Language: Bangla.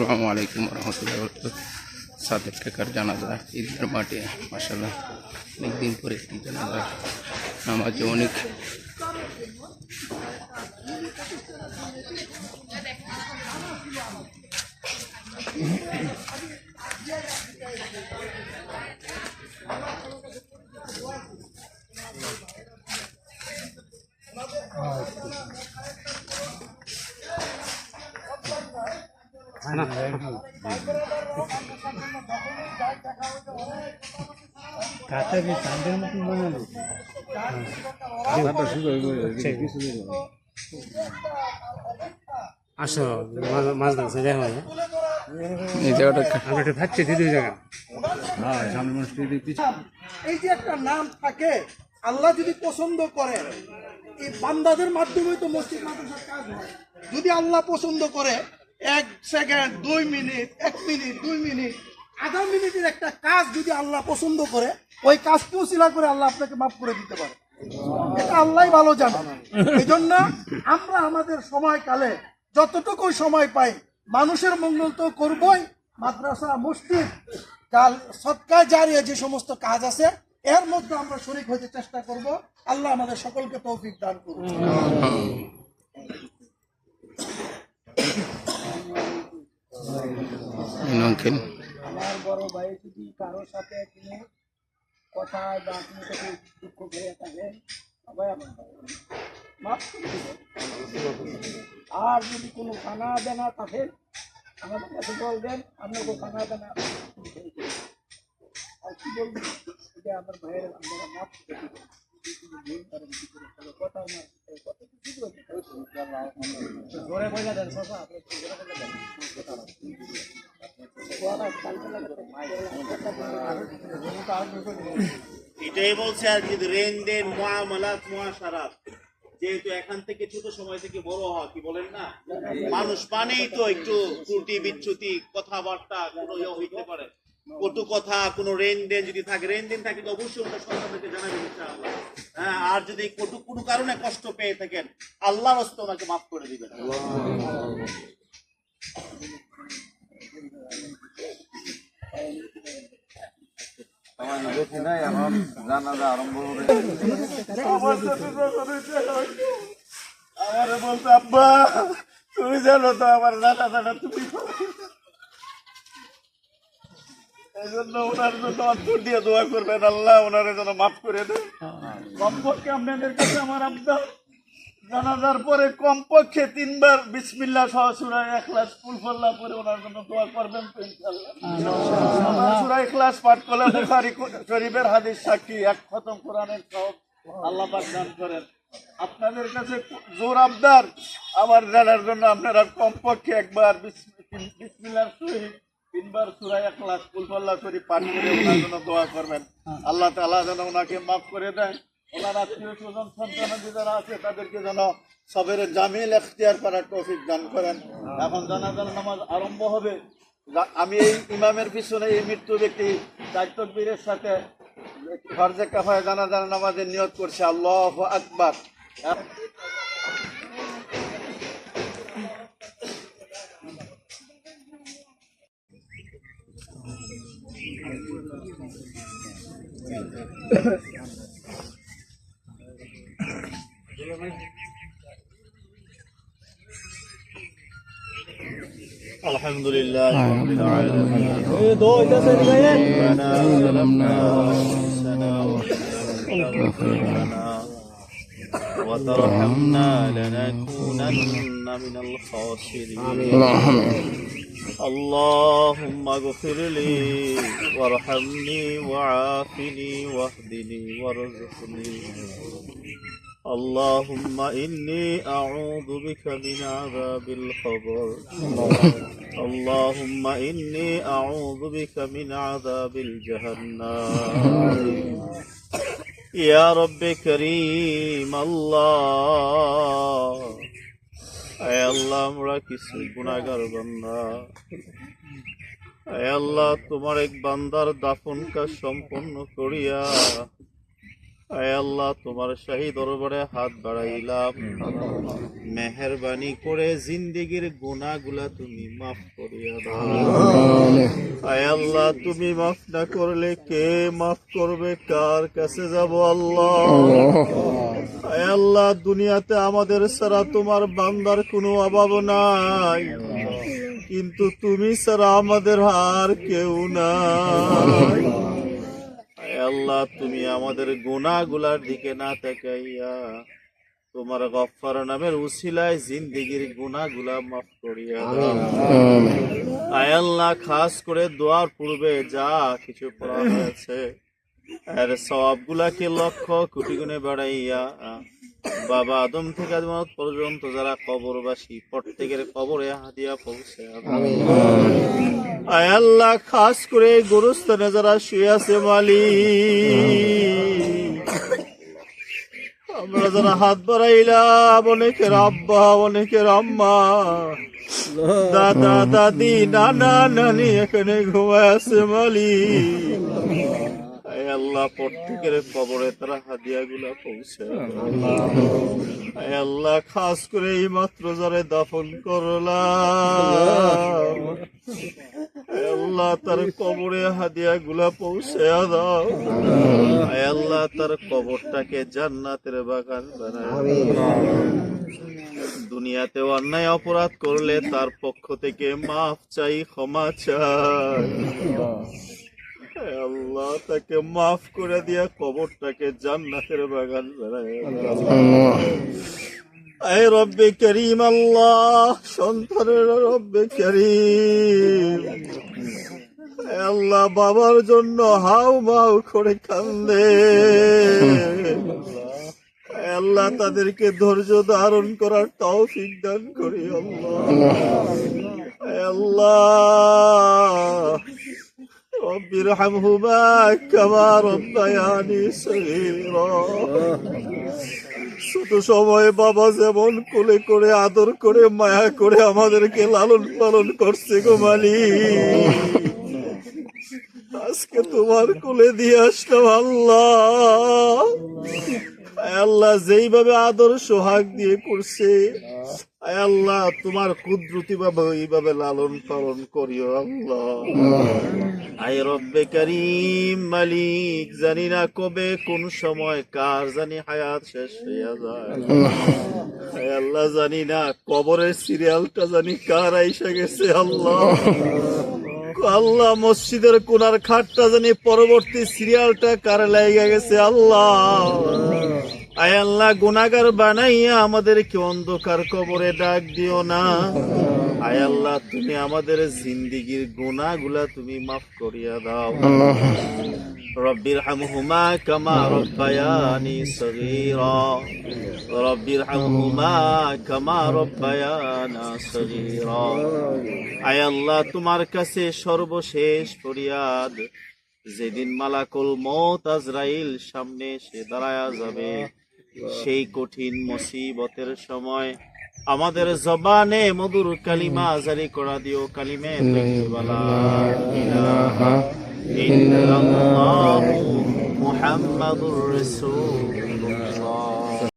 আসসালামু আলাইকুম রহমতুল্লাহ সাদেক কাকার জানাজা, ঈদের মাঠে মাসাল্লাহ অনেক দিন পরে একটি জানাজা, নামাজে অনেক কাটা কি চাঁদের মতন বানালো আসো মাছ- মাছ ধরছে দেখো। না এই জায়গাটা আমরা একটু ভাবছি দিদি জায়গা এই যে একটা নাম থাকে আল্লাহ যদি পছন্দ করে এই বান্দাদের মাধ্যমে তো মসজিদ মাদ্রাসার কাজ হয়। যদি আল্লাহ পছন্দ করে এক সেকেন্ড দুই মিনিট, এক মিনিট, দুই মিনিট। আধা মিনিটের একটা কাজ যদি আল্লাহ পছন্দ করে, ওই কাজকেও শিলা করে আল্লাহ আপনাকে মাফ করে দিতে পারে। এটা আল্লাহ ভালো জানে। এই জন্য আমরা আমাদের সময়কালে যতটুকু সময় পাই, মানুষের মঙ্গল তো করবই। মাদ্রাসা, মসজিদ, কাল, সৎকার জারিয়া যে সমস্ত কাজ আছে, এর মধ্যে আমরা শরিক হতে চেষ্টা করব। আল্লাহ আমাদের সকলকে তৌফিক দান করুন। আমার বড় ভাই যদি কারোর সাথে কোনো কথায় বা কোনো কিছু দুঃখ হয়ে থাকে, সবাই আমার। মাফ করে। আর যদি কোনো খানা দেনা থাকে, আমাদের কাছে বলবেন আপনাকে খানা দেনা আর কি বলবেন? এটা আমার ভাইয়ের আপনারা মাফ করে কথা আমার কথা জোরে দেন। এটাই বলছে আর কি যেহেতু এখান থেকে ছোট সময় থেকে বড় হওয়া, কি বলেন না? মানুষ মানেই তো একটু ত্রুটি, বিচ্যুতি, কথাবার্তা, কোনো ইয়ে হইতে পারে। কটু কথা, কোনো লেনদেন যদি থাকে লেনদেন থাকে তো অবশ্যই ওটা সন্তানদেরকে জানাবেন হ্যাঁ আর যদি কটু কোনো কারণে কষ্ট পেয়ে থাকেন, আল্লাহর হস্তে ওনাকে মাফ করে দিবেন। তুমি জানো তো আমার তুমি এই জন্য ওনার জন্য অন্তর দিয়ে দোয়া করবেন আল্লাহ ওনার জন্য মাফ করে দেন কমপক্ষে আপনাদের কাছে আমার আব্দা জানাজার পরে কমপক্ষে তিনবার বিসমিল্লা সহ সুরায় এখলাস ফুল ফল্লা করে ওনার জন্য দোয়া করবেন তো ইনশাআল্লাহ। আমরা সুরায় এখলাস পাঠ করলে বুখারী শরীফের হাদিস সাক্ষী, এক খতম কোরআনের সব আল্লাহ পাক দান করেন। আপনাদের কাছে জোর আবদার, আমার জানার জন্য আপনারা কমপক্ষে একবার বিসমি- বিসমিল্লাহর সহিত তিনবার সুরায় এখলাস ফুল ফল্লা শরীফ পাঠ করে ওনার জন্য দোয়া করবেন। আল্লাহ তাআলা যেন ওনাকে মাফ করে দেন ওনার আত্মীয় স্বজন সন্তান যারা আছে তাদেরকে যেন সবের জামিল এখতিয়ার করার তৌফিক দান করেন এখন জানাজার নামাজ আরম্ভ হবে আমি এই ইমামের পিছনে এই মৃত্যু ব্যক্তি দায়িত্ববীরের সাথে ফরজে কাফায় জানাজার নামাজের নিয়ত করছে আল্লাহ আকবার الحمد لله رب العالمين ربنا ظلمنا أنفسنا وإن لم تغفر لنا وترحمنا لنكونن من الخاسرين اللهم اللهم اغفر لي وارحمني وعافني واهدني وارزقني اللهم إني أعوذ بك من عذاب القبر اللهم إني أعوذ بك من عذاب الجهنم يا رب كريم الله আয় আল্লাহ আমরা কিছু গুণাগার বান্দা আয় আল্লাহ তোমার এক বান্দার দাফন কাজ সম্পন্ন করিয়া আয় আল্লাহ, তোমার শাহী দরবারে হাত বাড়াইলাম। মেহরবানি করে জিন্দিগির গুনাহগুলা তুমি মাফ করিয়া দাও। আল্লাহ, তুমি মাফ না করলে কে মাফ করবে? কার কাছে যাব আল্লাহ? আয় আল্লাহ, দুনিয়াতে আমাদের ছাড়া তোমার বান্দার কোনো অভাব নাই। কিন্তু তুমি ছাড়া আমাদের আর কেউ আয় আল্লাহ তুমি আমাদের গুনাগুলার দিকে না তাকাইয়া তোমার গফার নামের উসিলায় জিন্দিগির গুনাগুলা মাফ করিয়া আয়াল্লাহ আয় আল্লাহ খাস করে দোয়ার পূর্বে যা কিছু পড়া হয়েছে আর সবগুলাকে লক্ষ্য কোটি গুণে বাড়াইয়া বাবা আদম থেকে আদম পর্যন্ত যারা কবরবাসী প্রত্যেকের কবরে হাদিয়া পৌঁছে আয় আল্লাহ খাস করে গুরুস্থানে যারা শুয়ে আছে মালি আমরা যারা হাত বাড়াইলাম অনেকের আব্বা অনেকের আম্মা। দাদা দাদি নানা নানি এখানে ঘুমায় আছে মালি আল্লাহ, প্রত্যেকের কবরে তারা হাদিয়া গুলা পৌঁছে আল্লাহ, খাস করে এই মাত্র যারা দাফন করলাম। আয় আল্লাহ, তার কবরে হাদিয়া গুলা পৌঁছে দাও। আয় আল্লাহ, তার কবরটাকে জান্নাতের বাগান দুনিয়াতে অন্যায় অপরাধ করলে তার পক্ষ থেকে মাফ চাই, ক্ষমা চাই। আল্লাহ তাকে মাফ করে দিয়া কবরটাকে জান্নাতের বাগান রব্বে করিম আল্লাহ, সন্তানের রব্বে করিম। আল্লাহ, বাবার জন্য হাউ মাউ করে কান্দে। আল্লাহ, তাদেরকে ধৈর্য ধারণ করার তৌফিক দান করি আল্লাহ। আল্লাহ। ارحمهما كما ربياني صغيرا ছোট সময় বাবা যেমন কোলে করে আদর করে মায়া করে আমাদেরকে লালন পালন করছে গো মালিক আজকে তোমার কোলে দিয়ে আসলাম আল্লাহ আয় আল্লাহ যেইভাবে আদর সোহাগ দিয়ে করছে আয় আল্লাহ তোমার কুদরতি ভাবে এইভাবে লালন পালন করিও আল্লাহ। আয় রব্বে করিম মালিক জানি না কবে কোন সময় কার জানি হায়াত শেষ হইয়া যায়। আয় আল্লাহ জানি না কবরের সিরিয়ালটা জানি কার আইসা গেছে আল্লাহ। আল্লাহ মসজিদের কোনার খাটটা জানি পরবর্তী সিরিয়ালটা কার লাইগা গেছে আল্লাহ। আয় আল্লাহ গুনাগার বানাইয়া আমাদেরকে অন্ধকার কবরে ডাক দিও না। আয় আল্লাহ, তুমি আমাদের জিন্দিগির গুনাহগুলা তুমি মাফ করিয়া দাও। রব্বির হামহুমা কামা রব্বায়ানি সগীরা। রব্বির হামহুমা কামা রব্বায়ানা সগীরা। আয় তোমার কাছে সর্বশেষ ফরিয়াদ। যেদিন মালাকুল মত আজরাইল সামনে সে দাঁড়ায়া যাবে। সেই কঠিন মুসিবতের সময় আমাদের জবানে মধুর কালিমা জারি করা দিও কালিমে মুহাম্মাদুর রাসূল